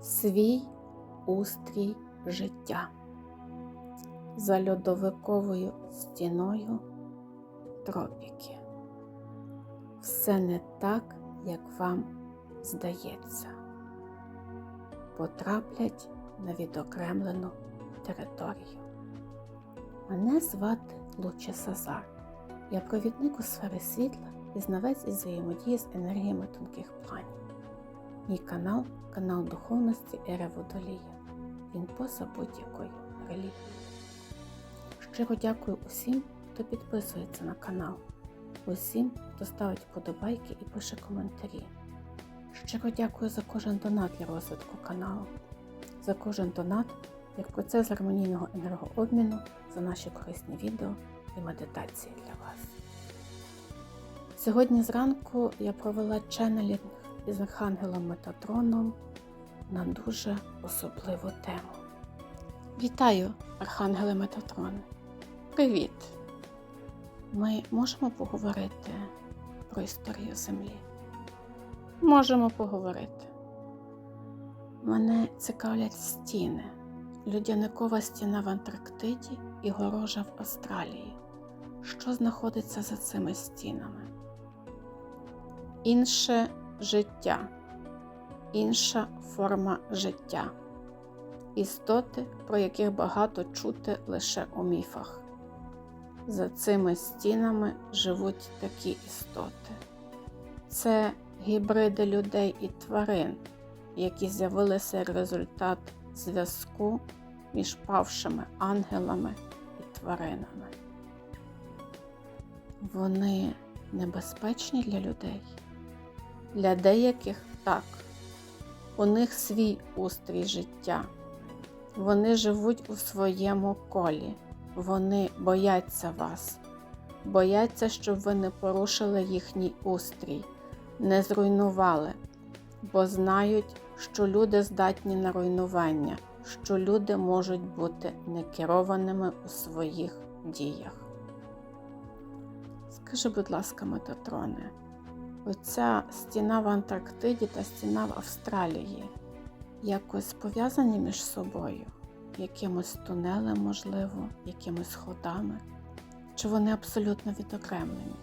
свій устрій життя. За льодовиковою стіною тропіки. Все не так, як вам здається. Потраплять на відокремлену територію. Мене звати Луче Сазар. Я провідник у сфері світла, пізнавець із взаємодії з енергіями тонких планів. Мій канал канал духовності Ери Водолія. Він поза будь-якою релігією. Щиро дякую усім, хто підписується на канал, усім, хто ставить вподобайки і пише коментарі. Щиро дякую за кожен донат для розвитку каналу, за кожен донат як процес гармонійного енергообміну, за наші корисні відео і медитації для вас. Сьогодні зранку я провела ченнелінг із Архангелом Метатроном на дуже особливу тему. Вітаю, Архангеле Метатроне! Привіт! Ми можемо поговорити про історію Землі? Можемо поговорити. Мене цікавлять стіни. Людяникова стіна в Антарктиді і горожа в Австралії. Що знаходиться за цими стінами? Інше життя, інша форма життя. Істоти, про яких багато чути лише у міфах. За цими стінами живуть такі істоти. Це гібриди людей і тварин, які з'явилися як результат зв'язку між павшими ангелами і тваринами. Вони небезпечні для людей. Для деяких так. У них свій устрій життя. Вони живуть у своєму колі. Вони бояться вас, бояться, щоб ви не порушили їхній устрій, не зруйнували, бо знають, що люди здатні на руйнування, що люди можуть бути некерованими у своїх діях. Скажи, будь ласка, Метатроне, оця стіна в Антарктиді та стіна в Австралії якось пов'язані між собою? Якимось тунелем, можливо, якимись ходами, чи вони абсолютно відокремлені?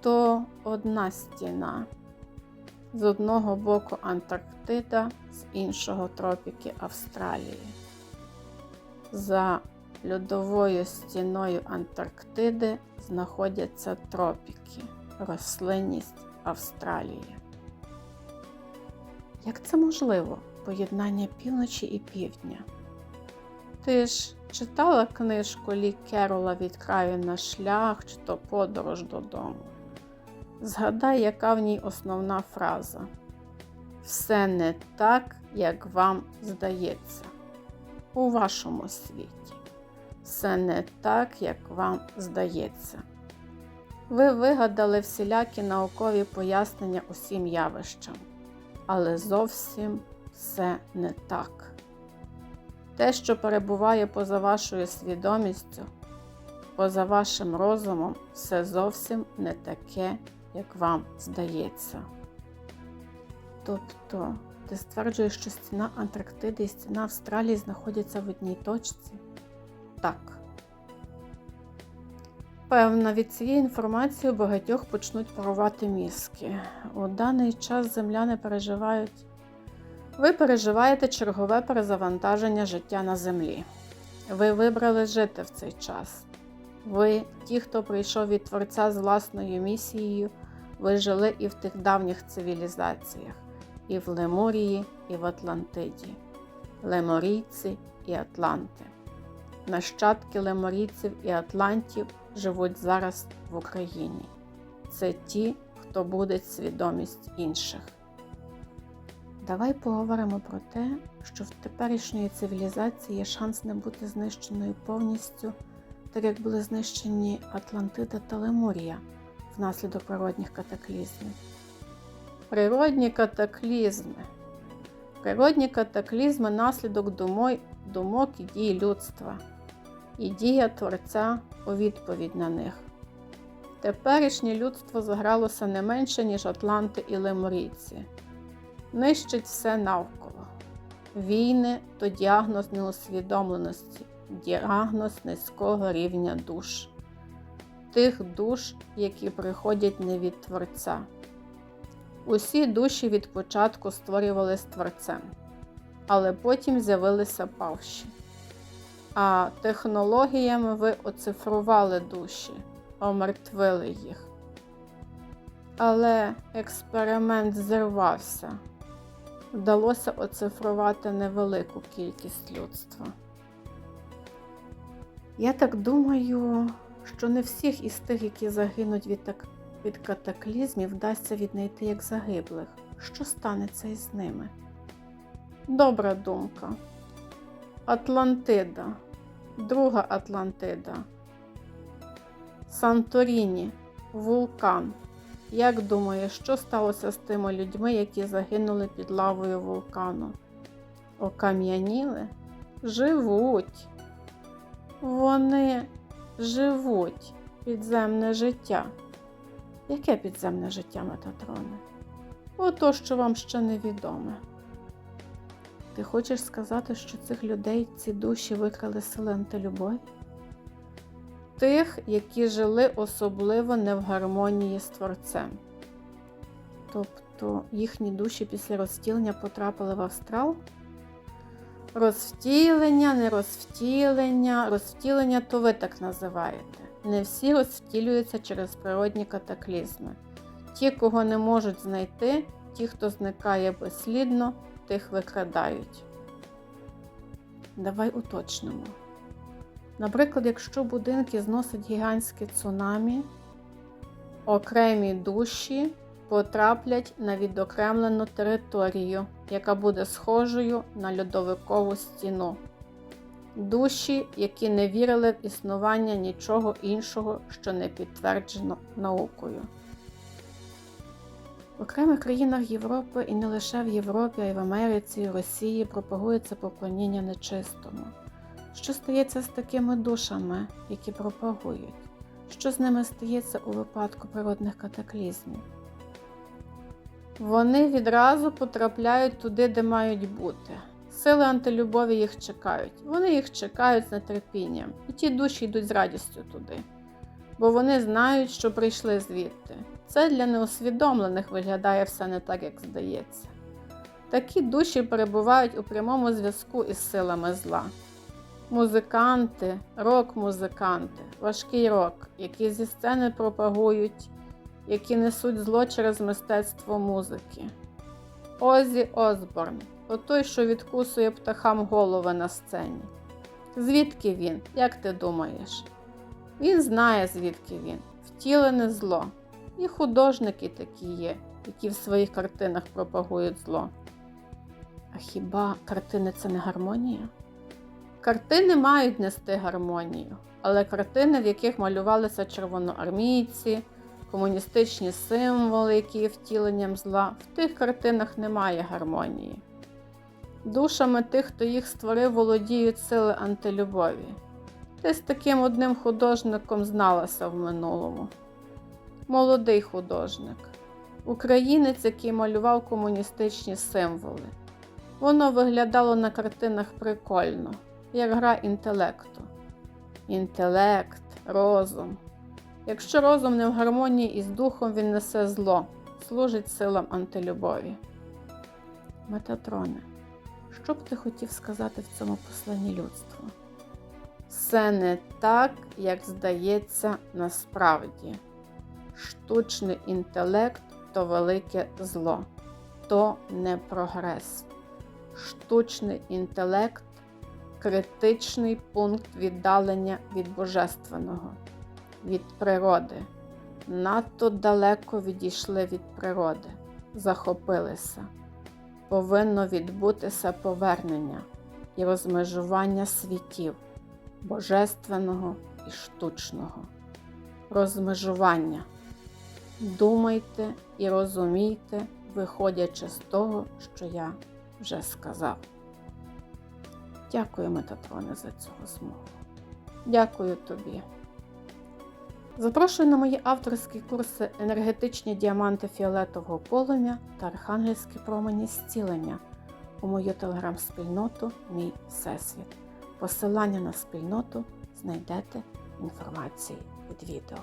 То одна стіна. З одного боку Антарктида, з іншого тропіки Австралії. За льодовою стіною Антарктиди знаходяться тропіки, рослинність Австралії. Як це можливо поєднання півночі і півдня? Ти ж читала книжку Лі Керола від на шлях чи то подорож додому. Згадай, яка в ній основна фраза. Все не так, як вам здається. У вашому світі. Все не так, як вам здається. Ви вигадали всілякі наукові пояснення усім явищам, але зовсім все не так. Те, що перебуває поза вашою свідомістю, поза вашим розумом, все зовсім не таке, як вам здається. Тобто, ти стверджуєш, що стіна Антарктиди і стіна Австралії знаходяться в одній точці? Так. Певно, від цієї інформації у багатьох почнуть парувати мізки. У даний час земляни переживають. Ви переживаєте чергове перезавантаження життя на землі. Ви вибрали жити в цей час. Ви, ті, хто прийшов від Творця з власною місією, ви жили і в тих давніх цивілізаціях, і в Лемурії, і в Атлантиді, леморійці і Атланти. Нащадки леморійців і атлантів живуть зараз в Україні. Це ті, хто буде свідомість інших. Давай поговоримо про те, що в теперішньої цивілізації є шанс не бути знищеною повністю, так як були знищені Атлантида та Лемурія внаслідок природних катаклізмів. Природні катаклізми. Природні катаклізми наслідок думок і дій людства, і дія Творця у відповідь на них. Теперішнє людство загралося не менше, ніж Атланти і Лемурійці. Нищить все навколо, Війни то діагноз неусвідомленості, діагноз низького рівня душ, тих душ, які приходять не від Творця. Усі душі від початку створювались Творцем, але потім з'явилися павші. А технологіями ви оцифрували душі, омертвили їх. Але експеримент зірвався. Вдалося оцифрувати невелику кількість людства. Я так думаю, що не всіх із тих, які загинуть від, так... від катаклізмів, вдасться віднайти як загиблих. Що станеться із ними? Добра думка. Атлантида, друга Атлантида, Санторіні, вулкан. Як думаєш, що сталося з тими людьми, які загинули під лавою вулкану? Окам'яніли? Живуть. Вони живуть підземне життя. Яке підземне життя Метатроне? Ото, що вам ще невідоме. Ти хочеш сказати, що цих людей ці душі викрали сили антилюбові? Тих, які жили особливо не в гармонії з Творцем. Тобто їхні душі після розтілення потрапили в астрал? Розвтілення, не розвтілення. Розвтілення то ви так називаєте. Не всі розвтілюються через природні катаклізми. Ті, кого не можуть знайти, ті, хто зникає безслідно, тих викрадають. Давай уточнимо. Наприклад, якщо будинки зносить гігантське цунамі, окремі душі потраплять на відокремлену територію, яка буде схожою на льодовикову стіну. Душі, які не вірили в існування нічого іншого, що не підтверджено наукою. В окремих країнах Європи і не лише в Європі, а й в Америці і Росії пропагується поклоніння нечистому. Що стається з такими душами, які пропагують? Що з ними стається у випадку природних катаклізмів? Вони відразу потрапляють туди, де мають бути. Сили антилюбові їх чекають. Вони їх чекають з нетерпінням, і ті душі йдуть з радістю туди, бо вони знають, що прийшли звідти. Це для неусвідомлених виглядає все не так, як здається. Такі душі перебувають у прямому зв'язку із силами зла. Музиканти, рок-музиканти, важкий рок, які зі сцени пропагують, які несуть зло через мистецтво музики. Озі Осборн, отой, що відкусує птахам голови на сцені. Звідки він, як ти думаєш? Він знає, звідки він, втілене зло. І художники такі є, які в своїх картинах пропагують зло. А хіба картини це не гармонія? Картини мають нести гармонію, але картини, в яких малювалися червоноармійці, комуністичні символи, які є втіленням зла, в тих картинах немає гармонії. Душами тих, хто їх створив, володіють сили антилюбові. Ти з таким одним художником зналася в минулому. Молодий художник, українець, який малював комуністичні символи. Воно виглядало на картинах прикольно, як гра інтелекту. Інтелект, розум. Якщо розум не в гармонії із духом, він несе зло, служить силам антилюбові. Метатроне, що б ти хотів сказати в цьому посланні людству? Все не так, як здається насправді. Штучний інтелект то велике зло, то не прогрес. Штучний інтелект критичний пункт віддалення від божественного, від природи. Надто далеко відійшли від природи, захопилися. Повинно відбутися повернення і розмежування світів божественного і штучного. Розмежування. Думайте і розумійте, виходячи з того, що я вже сказав. Дякую, Метатроне, за цю розмову. Дякую тобі. Запрошую на мої авторські курси енергетичні діаманти фіолетового полум'я та архангельські промені зцілення. у мою телеграм-спільноту Мій Всесвіт. Посилання на спільноту знайдете в інформації під відео.